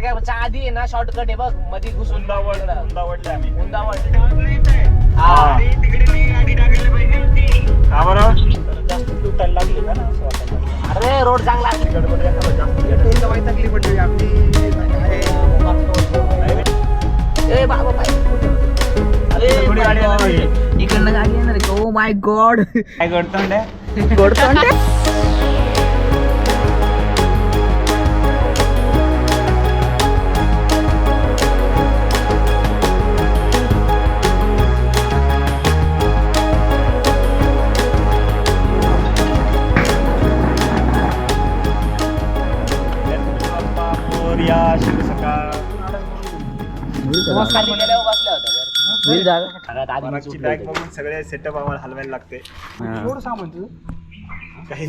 नाक्याच्या आधी आहे ना शॉर्टकट आहे बघमध्ये घुसून उंदावड उंदावडले आम्ही उंदावड हा. का बरं तर जास्त तुटायला लागली का ना असं वाटायला लागलं. अरे रोड चांगला आहे. गडबड एखादं जास्त ए बाबा बाई. अरे थोडी गाडी my येणार God. आहे. इकडनं गाडी येणार आहे ओ माय गॉड काय करतो ना या शुभ सकाळ. खाली गेल्यावर बसल्या होत्या वर. सगळ्यात आधी मी मागची सुटलो बॅग होतो. बघून सगळे सेटअप आम्हाला हलवायला लागते. एवढं सामान तुझं काही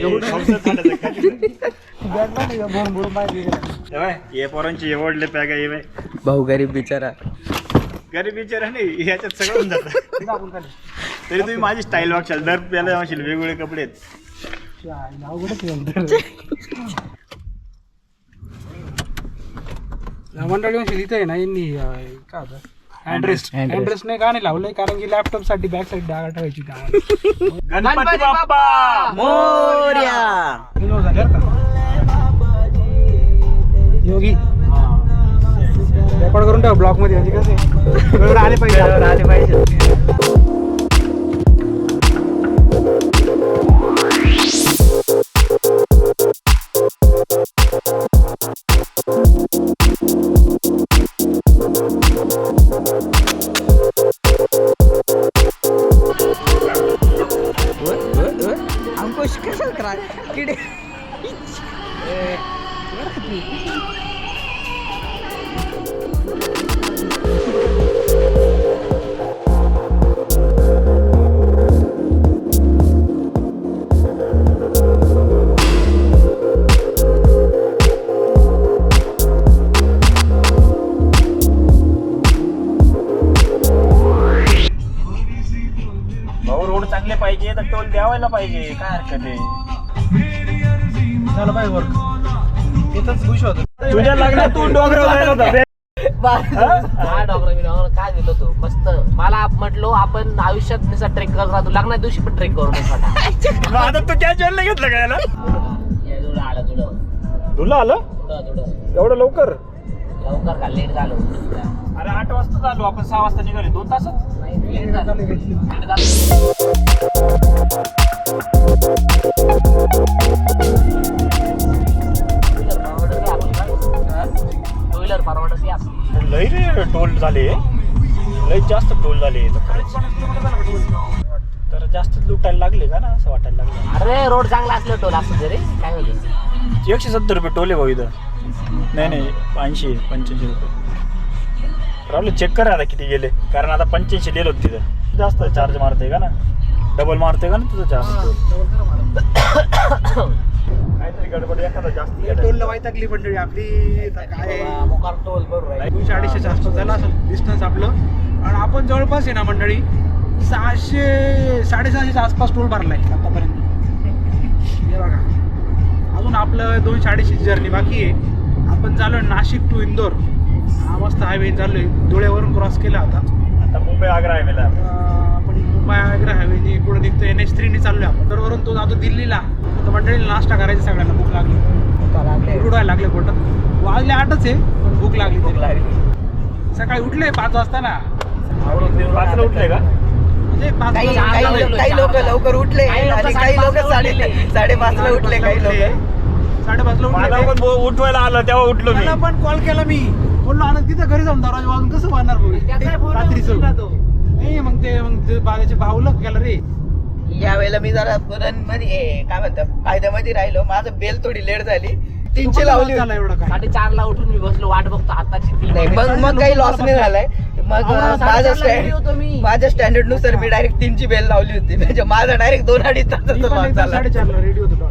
एवढं बॅग पण नाही भरून भरून पाहिजे ये पोरांची एवढले पॅग आहे बाय. भाऊ गरीब बिचारा. गरीब बिचारा नाही ह्याच्यात सगळं होऊन जातं. आपण खाली. तरी तुम्ही माझी स्टाईल बघशाल. दर प्याला वेगवेगळे कपडे आहेत. शाळेला अवघडच आहे. नंतर. या मंडळी म्हणजे इथे आहे ना यांनी अं, काय होतं? Handrest Handrest. हँडरेस्ट नाही का नाही लावलंय? कारण की लॅपटॉपसाठी बॅक साईड डागा ठेवायची गावाला गणपती बाप्पा! मोर्या! का योगी. रेकॉर्ड करून ठेव ब्लॉगमध्ये. म्हणजे कसं आहे? वेळेवर आले पाहिजे. आले पाहिजे. करा किडे. भाऊ रोड चांगले पाहिजे तर टोल द्यावायला पाहिजे. काय हरकत आहे? झालं पाहिजे वर्क इथंच खुश होतं. तुझ्या लग्नात तू डोंगर जायला होता. बे. हा डॉक्टर मी डॉक्टर काय दिलो तो मस्त. मला म्हटलो आपण आयुष्यात निसा ट्रेक करत राहतो. लग्नाच्या दिवशी पण ट्रेक करू नये मग आता तू नाही घेतलं का याला? तुला आलं तुला. तुला आलं? एवढं लवकर? लवकर का? लेट झालो. अरे आठ वाजता चालू आपण सहा वाजता निघाले दोन तासात? नाही लेट झालं. लेट झालं. टू व्हीलर परवडत नाही आपली लई रे टोल झाले. लई जास्त टोल झाले इथं खरंच. तर जास्त लुटायला लागले का ना? असं वाटायला लागलं. अरे रोड चांगला असलं टोल असं तरी काय होतं? एकशे सत्तर रुपये टोल आहे भाऊ इथं. नाही नाही ऐंशी पंच्याऐंशी रुपये. राहुल चेक करा आता किती गेले. कारण आता पंच्याऐंशी लिहिलं होतं तिथं. जास्त चार्ज मारते का ना? डबल मारते का ना तुझं जास्त टोल काहीतरी गडबड एखादा जास्त. टोलला मंडळी आपली काय? मोकार टोल बरोबर आहे दोनशे अडीचशेच्या आसपास झाला असेल डिस्टन्स आपलं. आणि आपण जवळपास आहे ना मंडळी सहाशे साडेसहाशेच्या आसपास टोल भरलाय आतापर्यंत. हे बघा. अजून आपलं दोनशे अडीचशे जर्नी बाकी आहे. आपण चालू नाशिक टू इंदोर. हा मस्त हायवे चालू आहे धुळ्यावरून क्रॉस केला आता. आता मुंबई आग्रा आहे मला आता आपण मुंबई आग्रा हायवेने पुढे निघतो. एन एच थ्रीने चाललोय आपण. तर वरून तो जातो दिल्लीला. आता मंडळीला नाश्ता करायचा सगळ्यांना. भूक लागली. उडायला लागले. पोटात. वाजले आठच आहे पण भूक लागली भूक तरी. लागली. सकाळी उठले पाच वाजता ना. पाचला उठले का? म्हणजे पाच काही वाजता काही उठले. काही लोक लवकर उठले. काही लोकं आणि काही लोक साडेपाचला साडे. साडेपाचला उठले काही लोक. साडेपाचला मला उठले उठवायला आलं तेव्हा उठलो मी. त्याला पण कॉल केला मी. बोललो आता तिथं घरी जाऊन दरवाजा वाजून कसं बांधणार भाऊ? रात्रीचं नाही मग ते मग ते बागाचे भाऊला केलं रे. या वेळेला मी जरा रनमध्ये काय म्हणतात कायद्यामध्ये राहिलो. माझं बेल थोडी लेट झाली. तीनशे लावली झाला होती. एवढं काय? साडेचार ला उठून मी बसलो वाट बघतो आताची नाही मग मग काही लॉस नाही झालाय. मग माझ्या साडेचारला ready होतो मी. स्टँड माझ्या स्टँडर्डनुसार मी डायरेक्ट तीनची बेल लावली होती. म्हणजे माझा डायरेक्ट दोन अडीच तासाचा पण लॉस झाला. साडेचारला रेडी होतो.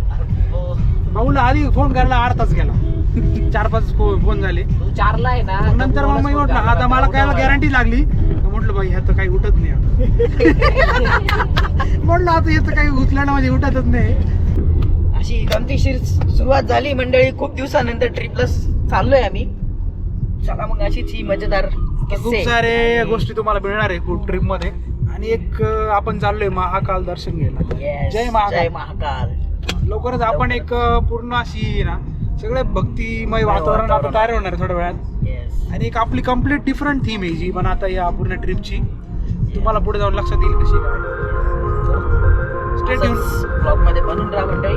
भाऊला आधी फोन करायला अर्धा तास गेला. चार पाच फोन झाले. तू चारला आहे ना नंतर मग मी म्हटलं आता मला काय गॅरंटी लागली? म्हटलं बाई ह्याचं काही उठत नाही आता. म्हटलं आता याचं काही उचलणं म्हणजे उठतच नाही. अशी गमतीशीर सुरुवात झाली मंडळी खूप दिवसानंतर ट्रिपला चाललोय आम्ही. चला मग अशीच ही मजेदार खूप. सारे गोष्टी तुम्हाला मिळणार आहे खूप ट्रिपमध्ये. आणि एक आपण चाललोय महाकाल दर्शन घ्यायला. जय महाकाल. जय महाकाल. लवकरच आपण एक पूर्ण अशी ना सगळे भक्तिमय वातावरण आता तयार होणार आहे थोड्या वेळात. येस आणि एक आपली कंप्लीट डिफरंट थीम आहे जी पण आता या पूर्ण ट्रिपची तुम्हाला पुढे जाऊन लक्षात येईल कशी. काय स्टेट येऊन ब्लॉगमध्ये बनून राहा मंडळी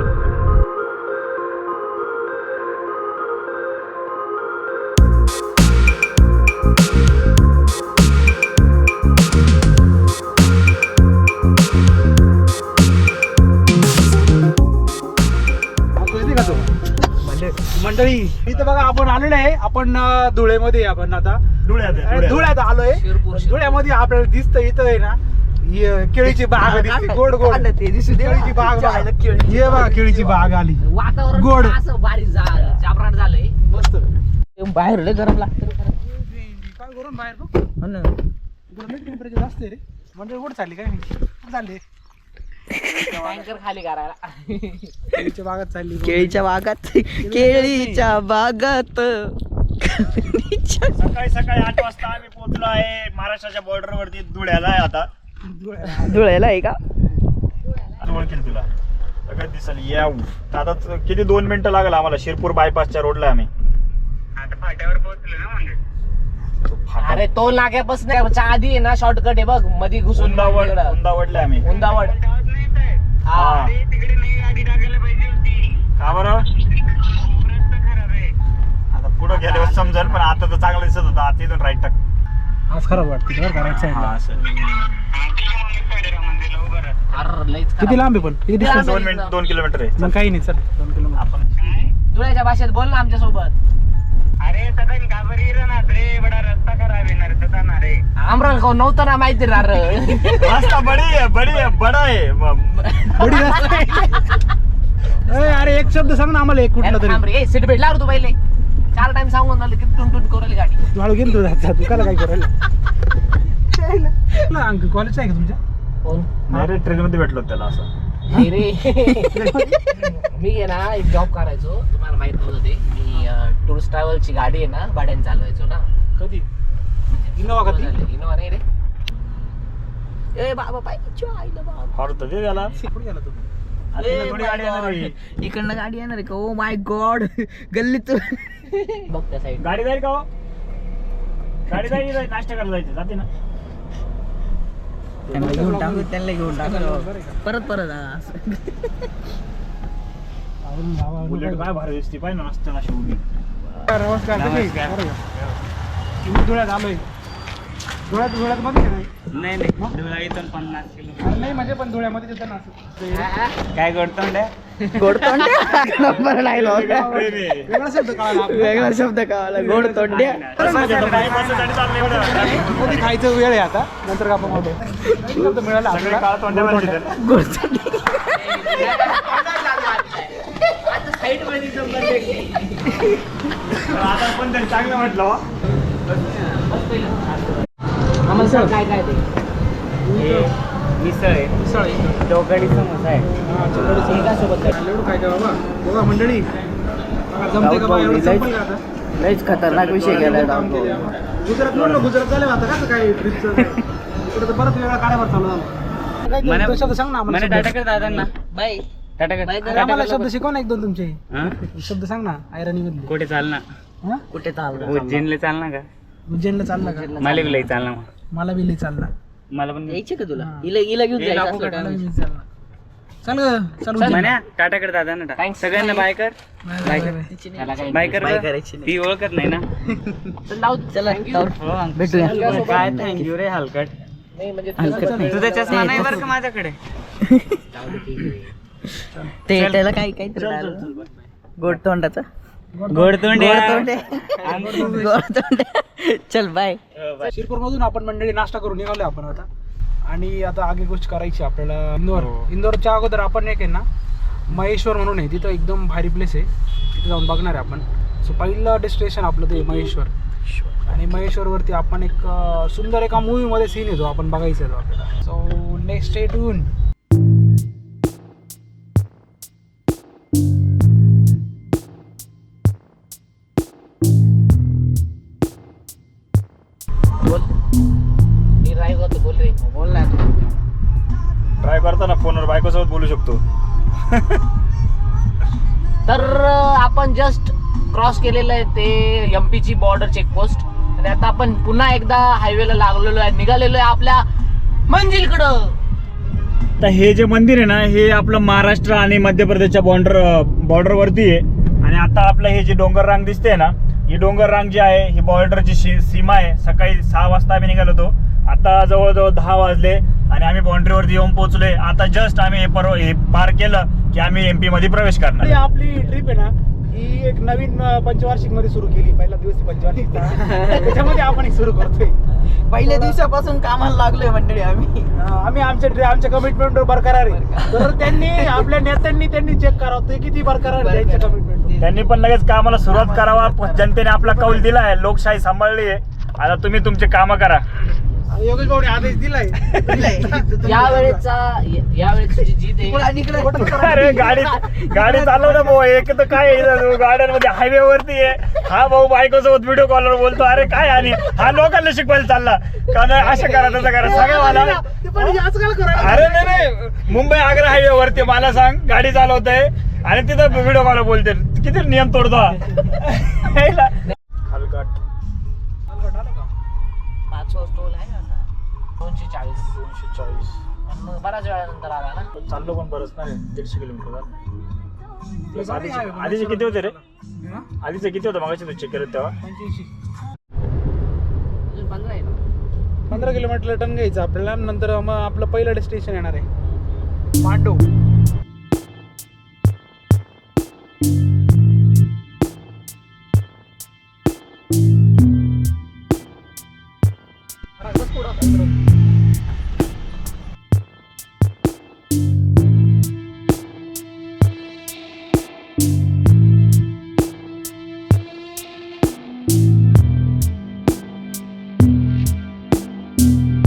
मंडळी इथं बघा आपण आलेलो आहे. आपण धुळेमध्ये आपण आता. धुळ्यात धुळ्यात. आलोय. धुळ्यामध्ये आपल्याला दिसतं इथं आहे ना. ही, केळीची बाग दिसते. गोड गोड. केळीची बाग. ये बघा केळीची बाग आली. वातावरण गोड. असं बारीक जाबराट झालंय. मस्त. बाहेर लय गरम लागतं काय करून बाहेर बघ. हो ना. टेम्परेचर आहे रे. म्हणजे कुठं चालली काय? नाही चालली? टँकर खाली करायला. केळीच्या बागात चालली केळीच्या बागात केळीच्या बागात सकाळी सकाळी आठ वाजता आम्ही पोहोचलो आहे महाराष्ट्राच्या बॉर्डर वरती धुळ्याला आहे आता. धुळ्याला आहे का? ओळखेल तुला. सगळं दिसल या आता त- किती दोन मिनिटं लागलं आम्हाला? शिरपूर बायपासच्या रोडला आम्ही. तो फाटा. अरे टोल नाक्यापासून च्या आधी आहे ना शॉर्टकट आहे बघमध्ये घुसून उंदावड. उंदावडले आम्ही. उंदावड. का बरं? आता पुढं गेल्यावर समजेल पण आता तर चांगलं दिसत होतं. आता इथून राईट टाक. आज खराब वाटते बरं का right side ला. हा असं. अरे लईच किती. लांब आहे पण? किती डिस्टन्स दोन मिनिट दोन किलोमीटर आहे. मग काही नाही चल. दोन किलोमीटर. आपण धुळ्याच्या भाषेत बोल ना आमच्यासोबत आमरण खाऊ नव्हतं ना माहिती ना रे. रास्ता बडी आहे बडी आहे बडा आहे. बडी रस्ता आहे. ए, अरे एक शब्द सांग ना आम्हाला एक कुठला तरी. ए सीट भेटला तू पहिले. चार टाइम सांगून झालं किती टुन टुन करेल गाडी. हळू गेलो तू तू काय करायला? कॉलेज आहे का तुमच्या? कोण नाही रे ट्रेन मध्ये भेटलो त्याला असं. नाही रे मी आहे ना एक जॉब करायचो तुम्हाला माहीत नव्हतं ते. मी टूरिस्ट ट्रॅव्हलची गाडी आहे ना भाड्याने चालवायचो ना. कधी? इनोवा का ती? इनोवा नाही रे. ए बाबा पाहिजे आईला बाबा फार तर कुठे गेला तू? आता थोडी गाडी येणार God. आहे. इकडनं गाडी येणार आहे का? ओ माय गॉड गल्लीत बघ त्या साईड गाडी जाईल का हो? गाडी जाईल, नाश्ता करायला जायचं? जाते ना. त्यांना घेऊन टाकू त्यांना घेऊन टाकू? परत परत बुलेट. काय भारी दिसते पाहिजे ना असताना नमस्कार? नमस्कार. आलोय धुळ्यात धुळ्यात मध्ये नाही नाही. नाही धुळा इथून पन्नास किलो. नाही म्हणजे पण धुळ्यामध्ये येतं ना असं. काय करतो गोड तोंड्या नंबर नाही आहे. वेगळा शब्द कळाला. वेगळा शब्द कळाला गोड तोंड्या. कधी खायचं वेळ आहे आता? नंतर का आपण होतो शब्द मिळाला आपल्याला. गोड तोंड्या सांग काय काय ते? मिसळ. आहे. मिसळ आहे. चौकडी समोसा आहे. हा, चिकनची एका सोबत काय? एवढं काय काय बाबा? बघा मंडळी. बघा, जमते का बा? एवढं संपल का आता. लयच खतरनाक विषय गेलाय काम केले आपण. गुजरात म्हणलं गुजरात झालं आता कसं काय ट्रिपचं? इकडे तर परत वेगळा काढायवर चालू झाला. तो शब्द सांग ना आम्हाला शब्द. दादांना. बाय. कर. आम्हाला शब्द शिकव ना एक दोन तुमचे. हा? शब्द सांग ना आयराणी मधले कुठे चालना हा? कुठे चाललं उज्जैनला चालना का? उज्जैनला चालला का? मालिकला चालना मग. मला बी लई चालला मला पण यायचे का तुला हा. हिला हिला घेऊन हे जायचं? मला तर. बी लई चालला चल ग चल. म्हण्या कर दादांना टाक. सगळ्यांना बाय कर बाय, बाय बाय, कर. बाय. तिची त्याला नाही. काय बाय कर बाय गं. करायची नाही. ती ओळखत नाही ना चल लावू चला. हो. भेटूया काय थँक्यू रे हलकट नाही म्हणजे नाही. तुझा चष्मा ते नाही बरं का माझ्याकडे ते. त्याला काही काहीतरी आलं. गोड तोंडाचा गोड गोड तोंड्या तोंडे गोड तोंडे चल बाय शिरपूर मधून आपण मंडळी नाश्ता करून निघालो आपण आता. आणि आता आगे गोष्ट करायची आपल्याला. इंदोर. हो. इंदोरच्या अगोदर आपण एक आहे ना महेश्वर म्हणून आहे. तिथं एकदम भारी प्लेस आहे. तिथे जाऊन बघणार आहे आपण. सो पहिलं डेस्टिनेशन आपलं ते महेश्वर. आणि महेश्वरवरती आपण एक सुंदर एका मूवीमध्ये सीन येतो. आपण बघायचा आहे तो आपल्याला. सो नेक्स्ट डे टून बायको करताना फोनवर बायकोसोबत बोलू शकतो. तर आपण जस्ट क्रॉस केलेलं आहे ते एम ची बॉर्डर चेकपोस्ट आणि आता आपण पुन्हा एकदा हायवेला लागलेलो आहे निघालेलो आहे आपल्या मंजिलकडं. तर हे जे मंदिर आहे ना हे आपलं महाराष्ट्र आणि मध्य प्रदेशच्या बॉर्डर बॉर्डरवरती आहे. आणि आता आपलं हे जे डोंगर रांग दिसते ना ही डोंगर रांग जी आहे ही बॉर्डरची सीमा आहे. सकाळी सहा वाजता आम्ही निघालो होतो. आता जवळजवळ दहा वाजले आणि आम्ही बाउंड्रीवरती येऊन पोहोचलोय. आता जस्ट आम्ही हे परवा हे पार केलं की आम्ही एमपी मध्ये प्रवेश करणार. आपली ट्रिप आहे ना ही एक नवीन पंचवार्षिकमध्ये सुरू केली. पहिला दिवस आहे पंचवार्षिकचा त्याच्यामध्ये आपण सुरू करतोय. पहिल्या दिवसापासून कामाला लागलोय मंडळी आम्ही. आम्ही आमच्या आमच्या कमिटमेंट बरकरार आहे. तर त्यांनी आपल्या नेत्यांनी त्यांनी चेक करावं. ते किती बरकरार आहे त्यांच्या कमिटमेंट त्यांनी पण लगेच कामाला सुरुवात करावा. जनतेने आपला कौल दिला आहे लोकशाही सांभाळली आहे. आता तुम्ही तुमचे कामं करा. योगेश भाऊने आदेश दिलाय. या वेळेचा या वेळेची जी जीत आहे आणि इकडे. अरे गाडी गाडी चालव ना भाऊ एक तर काय गाड्यांमध्ये हायवे वरती आहे. हा भाऊ बायकोसोबत व्हिडिओ कॉलवर बोलतो. अरे काय आणि? हा लोकांना शिकवायला चालला. का नाही? असं करा तसं करा. सगळं मला. हे? अरे नाही नाही. मुंबई आग्रा हायवे वरती मला सांग. गाडी चालवतोय. आणि तिथं व्हिडिओ कॉल बोलते. किती नियम तोडतो हा. पाचवा स्टोल आहे आता. दोनशे चाळीस दोनशे चाळीस. मग बऱ्याच वेळानंतर आला ना. चाललो पण बरंच नाही दीडशे किलोमीटर झालं. आधीचे आधीचे किती होते रे? हा? आधीचे किती होते मगाशी तू चेक केलं तेव्हा? पंच्याऐंशी. अजून पंधरा आहे ना? पंधरा किलोमीटर रिटर्न घ्यायचं आपल्याला नंतर मग आपलं पहिलं डेस्टिनेशन येणार आहे. मांडव